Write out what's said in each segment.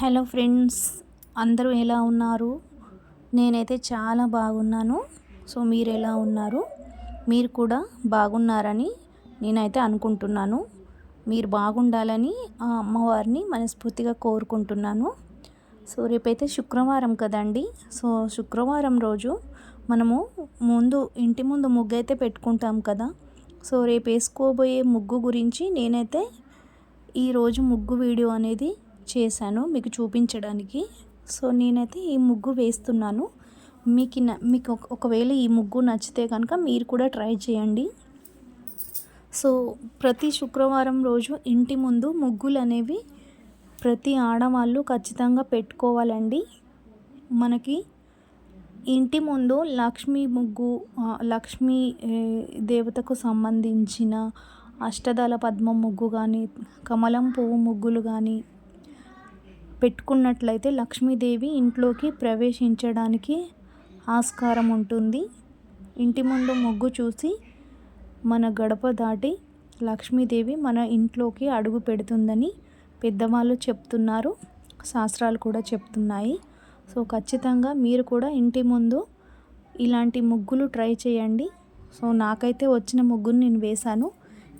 Hello friends అందరూ ఎలా ఉన్నారు? నేనైతే చాలా బాగున్నాను. సో మీరు ఎలా ఉన్నారు? మీరు కూడా బాగున్నారని నేనైతే అనుకుంటున్నాను. మీరు బాగుండాలని ఆ అమ్మవారిని మనస్ఫూర్తిగా కోరుకుంటున్నాను. సో రేపైతే శుక్రవారం కదండి. సో శుక్రవారం రోజు మనము ముందు ఇంటి ముందు ముగ్గు అయితే పెట్టుకుంటాం కదా. సో రేపు వేసుకోబోయే ముగ్గు గురించి నేనైతే ఈరోజు ముగ్గు వీడియో అనేది చేశాను మీకు చూపించడానికి. సో నేనైతే ఈ ముగ్గు వేస్తున్నాను. మీకు మీకు ఒకవేళ ఈ ముగ్గు నచ్చితే కనుక మీరు కూడా ట్రై చేయండి. సో ప్రతి శుక్రవారం రోజు ఇంటి ముందు ముగ్గులు అనేవి ప్రతి ఆడవాళ్ళు ఖచ్చితంగా పెట్టుకోవాలండి. మనకి ఇంటి ముందు లక్ష్మీ ముగ్గు లక్ష్మీ దేవతకు సంబంధించిన అష్టదళ పద్మ ముగ్గు కానీ కమలం పువ్వు ముగ్గులు కానీ పెట్టుకున్నట్లయితే లక్ష్మీదేవి ఇంట్లోకి ప్రవేశించడానికి ఆస్కారం ఉంటుంది. ఇంటి ముందు ముగ్గు చూసి మన గడప దాటి లక్ష్మీదేవి మన ఇంట్లోకి అడుగు పెడుతుందని పెద్దవాళ్ళు చెప్తున్నారు. శాస్త్రాలు కూడా చెప్తున్నాయి. సో ఖచ్చితంగా మీరు కూడా ఇంటి ముందు ఇలాంటి ముగ్గులు ట్రై చేయండి. సో నాకైతే వచ్చిన ముగ్గును నేను వేశాను.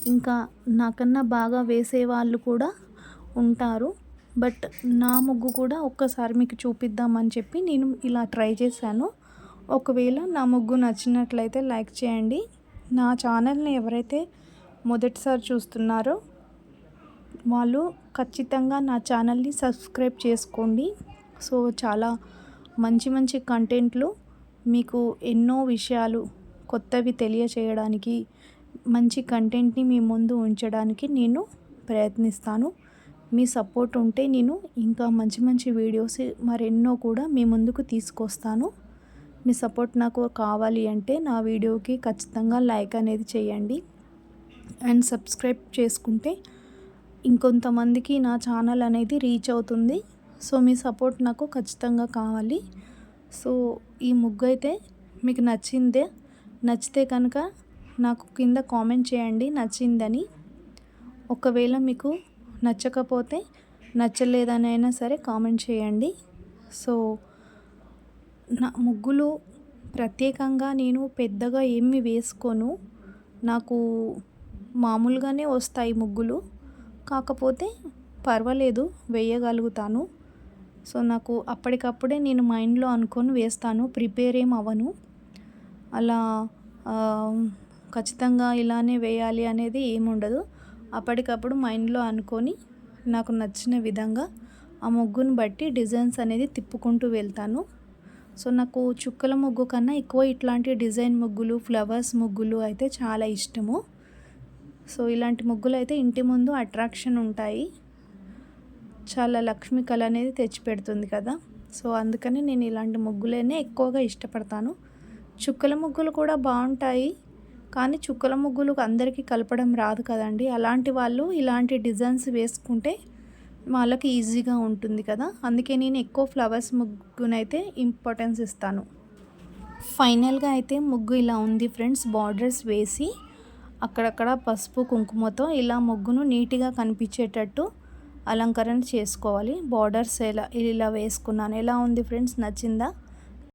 ఇంకా నాకన్నా బాగా వేసే వాళ్ళు కూడా ఉంటారు. బట్ నా ముగ్గు కూడా ఒక్కసారి మీకు చూపిద్దామని చెప్పి నేను ఇలా ట్రై చేశాను. ఒకవేళ నా ముగ్గు నచ్చినట్లయితే లైక్ చేయండి. నా ఛానల్ని ఎవరైతే మొదటిసారి చూస్తున్నారో వాళ్ళు ఖచ్చితంగా నా ఛానల్ని సబ్స్క్రైబ్ చేసుకోండి. సో చాలా మంచి మంచి కంటెంట్లు మీకు ఎన్నో విషయాలు కొత్తవి తెలియచేయడానికి మంచి కంటెంట్ని మీ ముందు ఉంచడానికి నేను ప్రయత్నిస్తాను. మీ సపోర్ట్ ఉంటే నేను ఇంకా మంచి మంచి వీడియోస్ మరెన్నో కూడా మీ ముందుకు తీసుకొస్తాను. మీ సపోర్ట్ నాకు కావాలి అంటే నా వీడియోకి ఖచ్చితంగా లైక్ అనేది చేయండి. అండ్ సబ్స్క్రైబ్ చేసుకుంటే ఇంకొంతమందికి నా ఛానల్ అనేది రీచ్ అవుతుంది. సో మీ సపోర్ట్ నాకు ఖచ్చితంగా కావాలి. సో ఈ ముగ్గు అయితే మీకు నచ్చిందే నచ్చితే కనుక నాకు కింద కామెంట్ చేయండి నచ్చిందని. ఒకవేళ మీకు నచ్చకపోతే నచ్చలేదనైనా సరే కామెంట్ చేయండి. సో నా ముగ్గులు ప్రత్యేకంగా నేను పెద్దగా ఏమి వేసుకోను. నాకు మామూలుగానే వస్తాయి ముగ్గులు. కాకపోతే పర్వాలేదు వేయగలుగుతాను. సో నాకు అప్పటికప్పుడే నేను మైండ్లో అనుకొని వేస్తాను ప్రిపేర్ ఏం అవ్వను. అలా ఖచ్చితంగా ఇలానే వేయాలి అనేది ఏముండదు. అప్పటికప్పుడు మైండ్లో అనుకొని నాకు నచ్చిన విధంగా ఆ ముగ్గును బట్టి డిజైన్స్ అనేది తిప్పుకుంటూ వెళ్తాను. సో నాకు చుక్కల ముగ్గు కన్నా ఎక్కువ ఇట్లాంటి డిజైన్ ముగ్గులు ఫ్లవర్స్ ముగ్గులు అయితే చాలా ఇష్టము. సో ఇలాంటి ముగ్గులు అయితే ఇంటి ముందు అట్రాక్షన్ ఉంటాయి. చాలా లక్ష్మీ కళ అనేది తెచ్చిపెడుతుంది కదా. సో అందుకని నేను ఇలాంటి ముగ్గులనే ఎక్కువగా ఇష్టపడతాను. చుక్కల ముగ్గులు కూడా బాగుంటాయి. కానీ చుక్కల ముగ్గులు అందరికీ కలపడం రాదు కదండి. అలాంటి వాళ్ళు ఇలాంటి డిజైన్స్ వేసుకుంటే వాళ్ళకి ఈజీగా ఉంటుంది కదా. అందుకే నేను ఎక్కువ ఫ్లవర్స్ ముగ్గునైతే ఇంపార్టెన్స్ ఇస్తాను. ఫైనల్గా అయితే ముగ్గు ఇలా ఉంది ఫ్రెండ్స్ బార్డర్స్ వేసి అక్కడక్కడ పసుపు కుంకుమతో ఇలా ముగ్గును నీట్గా కనిపించేటట్టు అలంకరణ చేసుకోవాలి. బార్డర్స్ ఎలా ఇలా వేసుకున్నాను. ఎలా ఉంది ఫ్రెండ్స్ నచ్చిందా?